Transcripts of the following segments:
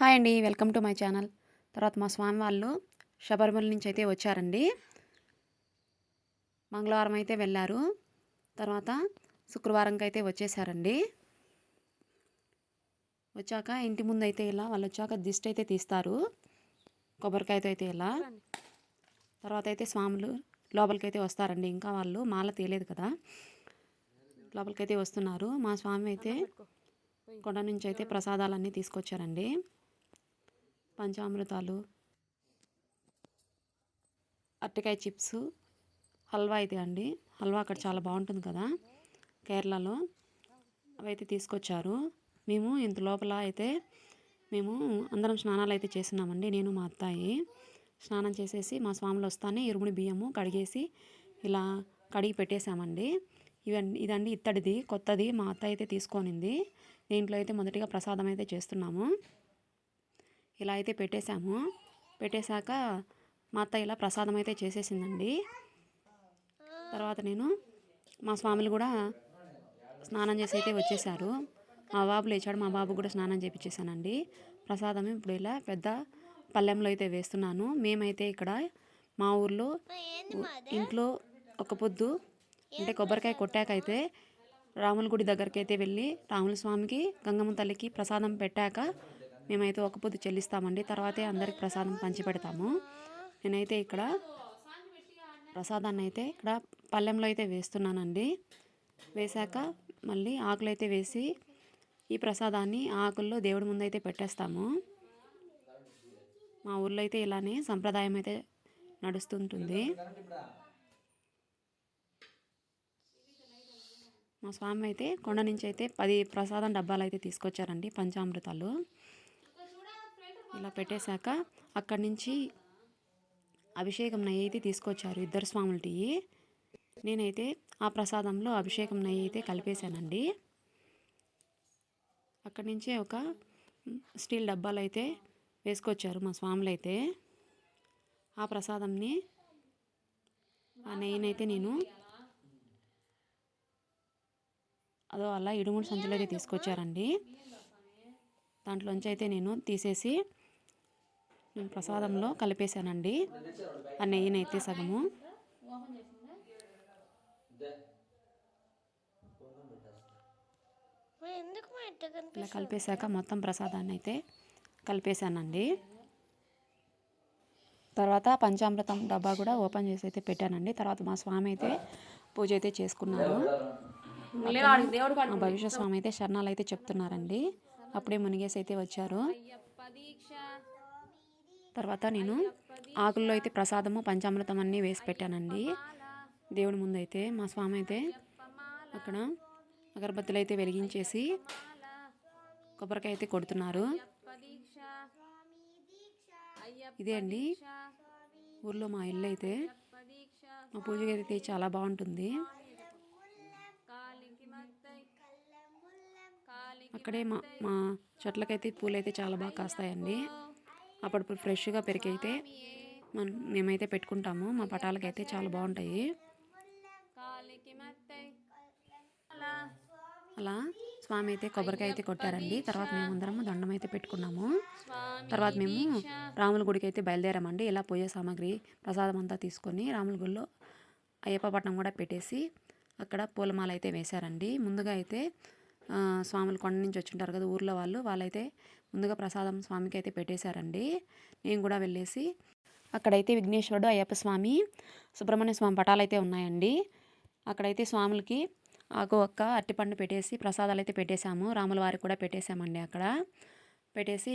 Hi అండి welcome to my channel. తర్వాత మా స్వామి వాళ్ళు శబరిమల నుంచి అయితే వచ్చారండి. మంగళవారం అయితే వెళ్ళారు. తర్వాత శుక్రవారంకి అయితే వచ్చేసారండి. వచ్చాక ఇంటి ముందు అయితే ఇలా వాళ్ళు వచ్చాక దిష్టి అయితే తీస్తారు. కొబ్బరికాయతో అయితే ఇలా. తర్వాత అయితే స్వాములు లోపలికైతే వస్తారండి. ఇంకా వాళ్ళు మాల తీయలేదు కదా. లోపలికైతే వస్తున్నారు. మా స్వామి అయితే కొండ నుంచి అయితే ప్రసాదాలన్నీ తీసుకొచ్చారండి. పంచామృతాలు అరటికాయ చిప్స్ హల్వా అయితే అండి. హల్వా అక్కడ చాలా బాగుంటుంది కదా కేరళలో. అవైతే తీసుకొచ్చారు. మేము ఇంత లోపల అయితే మేము అందరం స్నానాలు అయితే చేస్తున్నామండి నేను మా అత్తాయి. స్నానం చేసేసి మా స్వాములు వస్తానే ఇరుముడి బియ్యము కడిగేసి ఇలా కడిగి పెట్టేశామండి. ఇవన్నీ ఇదండి ఇత్తడిది కొత్తది మా అత్త అయితే తీసుకొనింది. దీంట్లో అయితే మొదటిగా ప్రసాదం అయితే చేస్తున్నాము. ఇలా అయితే పెట్టేశాము. పెట్టేశాక మా అత్త ఇలా ప్రసాదం అయితే చేసేసిందండి. తర్వాత నేను మా స్వాములు కూడా స్నానం చేసి అయితే వచ్చేసారు మా బాబు లేచాడు. మా బాబు కూడా స్నానం చేయించేసానండి ప్రసాదం ఇప్పుడు ఇలా పెద్ద పల్లెంలో అయితే వేస్తున్నాను. మేమైతే ఇక్కడ మా ఊర్లో ఇంట్లో ఒక పొద్దు అంటే కొబ్బరికాయ కొట్టాకైతే రాముల గుడి దగ్గరికి అయితే వెళ్ళి రాముల స్వామికి గంగమ్మ తల్లికి ప్రసాదం పెట్టాక మేమైతే ఒక పొద్దు చెల్లిస్తామండి. తర్వాతే అందరికి ప్రసాదం పంచిపెడతాము నేనైతే ఇక్కడ ప్రసాదాన్ని అయితే ఇక్కడ పళ్ళెంలో అయితే వేస్తున్నానండి. వేశాక మళ్ళీ ఆకులు అయితే వేసి ఈ ప్రసాదాన్ని ఆకుల్లో దేవుడి ముందు అయితే పెట్టేస్తాము. మా ఊర్లో అయితే ఇలానే సంప్రదాయం అయితే నడుస్తుంటుంది. మా స్వామి అయితే కొండ నుంచి అయితే పది ప్రసాదం డబ్బాలు అయితే తీసుకొచ్చారండి పంచామృతాలు. ఇలా పెట్టేశాక అక్కడి నుంచి అభిషేకం నెయ్యి అయితే తీసుకొచ్చారు ఇద్దరు స్వాముల టీ. నేనైతే ఆ ప్రసాదంలో అభిషేకం నెయ్యి అయితే కలిపేశానండి. అక్కడి నుంచే ఒక స్టీల్ డబ్బాలు అయితే వేసుకొచ్చారు మా స్వాములు అయితే ఆ ప్రసాదంని ఆ నెయ్యినైతే నేను అదో అలా ఇడుముడు సంచులు అయితే తీసుకొచ్చారండి. దాంట్లోంచి అయితే నేను తీసేసి ప్రసాదంలో కలిపేశానండి. ఆ నెయ్యినైతే సగము. ఇలా కలిపేశాక మొత్తం ప్రసాదాన్ని అయితే కలిపేశానండి. తర్వాత పంచామృతం డబ్బా కూడా ఓపెన్ చేసి అయితే పెట్టానండి. తర్వాత మా స్వామి అయితే పూజ అయితే చేసుకున్నారు మా భవిష్య స్వామి అయితే శరణాలు అయితే చెప్తున్నారండి. అప్పుడే మునిగేసి అయితే వచ్చారు తర్వాత నేను ఆకుల్లో అయితే ప్రసాదము పంచామృతం అన్నీ వేసి పెట్టానండి. దేవుడి ముందు అయితే మా స్వామి అయితే అక్కడ అగరబత్తులు అయితే వెలిగించేసి కొబ్బరికాయ అయితే కొడుతున్నారు. ఇదే అండి. ఊర్లో మా ఇల్లు అయితే మా పూజ గది అయితే చాలా బాగుంటుంది. అక్కడే మా మా చెట్లకైతే పూలు అయితే చాలా బాగా కాస్తాయండి. అప్పుడప్పుడు ఫ్రెష్గా పెరిగైతే మనం మేమైతే పెట్టుకుంటాము మా పటాలకైతే చాలా బాగుంటాయి. అలా స్వామి అయితే కొబ్బరికాయ అయితే కొట్టారండి. తర్వాత మేము అందరము దండం అయితే పెట్టుకున్నాము. తర్వాత మేము రాముల గుడికి అయితే బయలుదేరామండి. ఇలా పూజ సామాగ్రి ప్రసాదం అంతా తీసుకొని రాముల గుడిలో అయ్యప్ప పట్నం కూడా పెట్టేసి అక్కడ పూలమాల అయితే వేశారండి. ముందుగా అయితే స్వాములు కొండ నుంచి వచ్చింటారు కదా ఊర్లో వాళ్ళు వాళ్ళైతే ముందుగా ప్రసాదం స్వామికి అయితే పెట్టేశారండి. నేను కూడా వెళ్ళేసి అక్కడైతే విఘ్నేశ్వరుడు అయ్యప్ప స్వామి సుబ్రహ్మణ్య స్వామి పటాలు అయితే ఉన్నాయండి. అక్కడైతే స్వాములకి ఆకు ఒక్క అరటిపండు పెట్టేసి ప్రసాదాలు అయితే పెట్టేశాము. రాముల వారికి కూడా పెట్టేశామండి అక్కడ. పెట్టేసి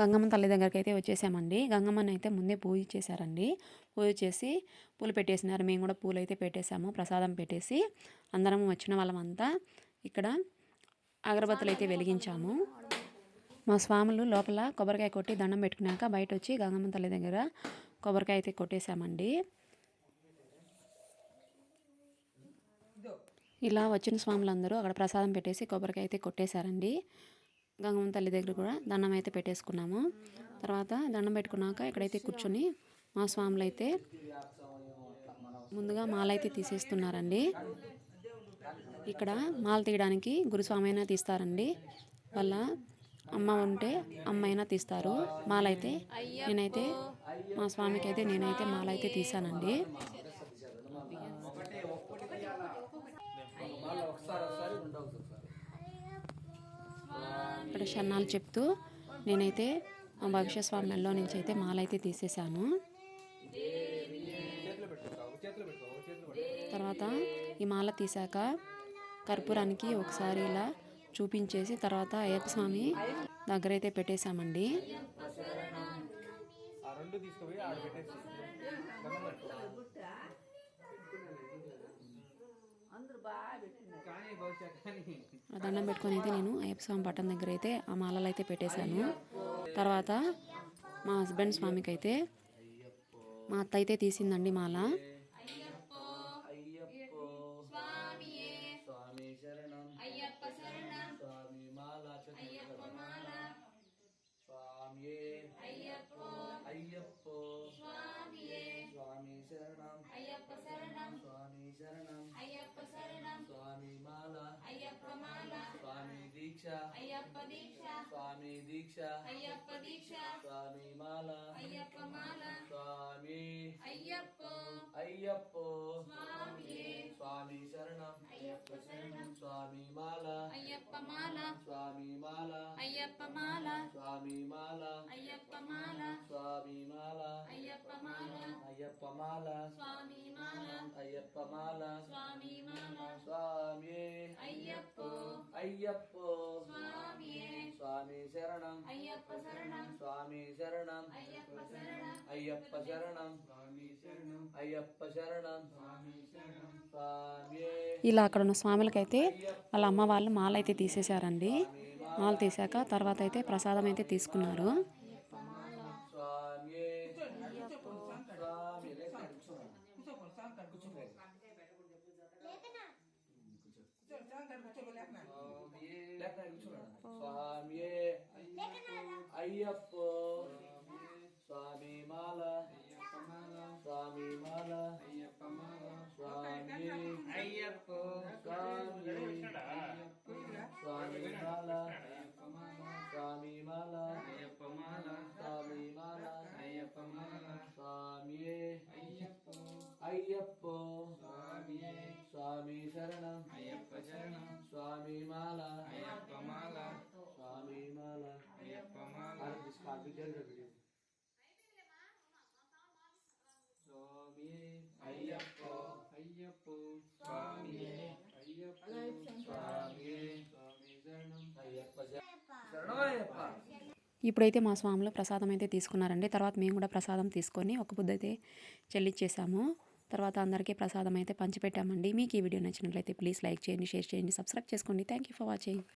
గంగమ్మ తల్లి దగ్గరికి అయితే వచ్చేసామండి. గంగమ్మని అయితే ముందే పూజ చేశారండి. పూజ చేసి పూలు పెట్టేసినారు. మేము కూడా పూలు అయితే పెట్టేశాము ప్రసాదం పెట్టేసి. అందరం వచ్చిన వాళ్ళమంతా ఇక్కడ అగరబత్తులు అయితే వెలిగించాము. మా స్వాములు లోపల కొబ్బరికాయ కొట్టి దండం పెట్టుకున్నాక బయట వచ్చి గంగమ్మ తల్లి దగ్గర కొబ్బరికాయ అయితే కొట్టేశామండి. ఇలా వచ్చిన స్వాములందరూ అక్కడ ప్రసాదం పెట్టేసి కొబ్బరికాయ అయితే కొట్టేశారండి. గంగమ్మ తల్లి దగ్గర కూడా దండం అయితే పెట్టేసుకున్నాము. తర్వాత దండం పెట్టుకున్నాక ఇక్కడైతే కూర్చొని మా స్వాములు అయితే ముందుగా మాల అయితే తీసేస్తున్నారండి. ఇక్కడ మాల తీయడానికి గురుస్వామి అయినా తీస్తారండి. వాళ్ళ అమ్మ ఉంటే అమ్మ అయినా తీస్తారు. మాలైతే నేనైతే మా స్వామికి అయితే నేనైతే మాల అయితే తీసానండి ఇక్కడ షన్నాలు చెప్తూ నేనైతే మా భవిష్య స్వామి మెల్లో నుంచి అయితే మాల అయితే తీసేశాను. తర్వాత ఈ మాల తీసాక కర్పూరానికి ఒకసారి ఇలా చూపించేసి తర్వాత అయ్యప్ప స్వామి దగ్గర అయితే పెట్టేశామండి. ఆ దండం పెట్టుకొని అయితే నేను అయ్యప్ప స్వామి పట్టణం దగ్గర అయితే ఆ మాలలు అయితే పెట్టేశాను. తర్వాత మా హస్బెండ్ స్వామికి అయితే మా అత్త అయితే తీసిందండి మాల. దీక్ష. అయ్యప్ప దీక్ష. స్వామి దీక్ష. అయ్యప్ప దీక్ష. స్వామి మాల. అయ్యప్ప మాల. స్వామి. అయ్యప్పో. అయ్యప్పో. స్వామి. శరణం. అయ్యప్ప శరణం. స్వామి మాల. అయ్యప్ప మాల. స్వామి మాల. అయ్యప్ప మాల. స్వామి మాల. అయ్యప్ప మాల. స్వామి మాల. అయ్యప్ప మాల. అయ్యప్ప మాల. స్వామి మాల. అయ్యప్ప మాల. స్వామి మాల. స్వామి. అయ్యప్పో. అయ్యప్పో. స్వామి స్వామి శరణం అయ్యప్ప శరణం స్వామి శరణం అయ్యప్ప శరణం అయ్యప్ప శరణం స్వామి శరణం అయ్యప్ప శరణం స్వామి శరణం స్వామి ఇలా అక్కడ ఉన్న స్వాములకైతే వాళ్ళ అమ్మ వాళ్ళు మాల అయితే తీసేశారండి మాల తీసాక తర్వాత అయితే ప్రసాదం అయితే తీసుకున్నారు స్వామి అయ్యప్ప మాల అయ్యప్ప మాల స్వామి మాల అయ్యప్ప మాల స్వామి అయ్యప్ప. అయ్యప్ప. స్వామి అయ్యప్ప. స్వామి స్వామి శరణం. అయ్యప్ప శరణం అయ్యప్ప. ఇప్పుడైతే మా స్వాములు ప్రసాదం అయితే తీసుకున్నారండి. తర్వాత మేము కూడా ప్రసాదం తీసుకొని ఒక బుద్ధ అయితే చెల్లించేసాము తర్వాత అందరికీ ప్రసాదం అయితే పంచిపెట్టామండి. మీకు ఈ వీడియో నచ్చినట్లయితే ప్లీజ్ లైక్ చేయండి షేర్ చేయండి సబ్స్క్రైబ్ చేసుకోండి. Thank you for watching.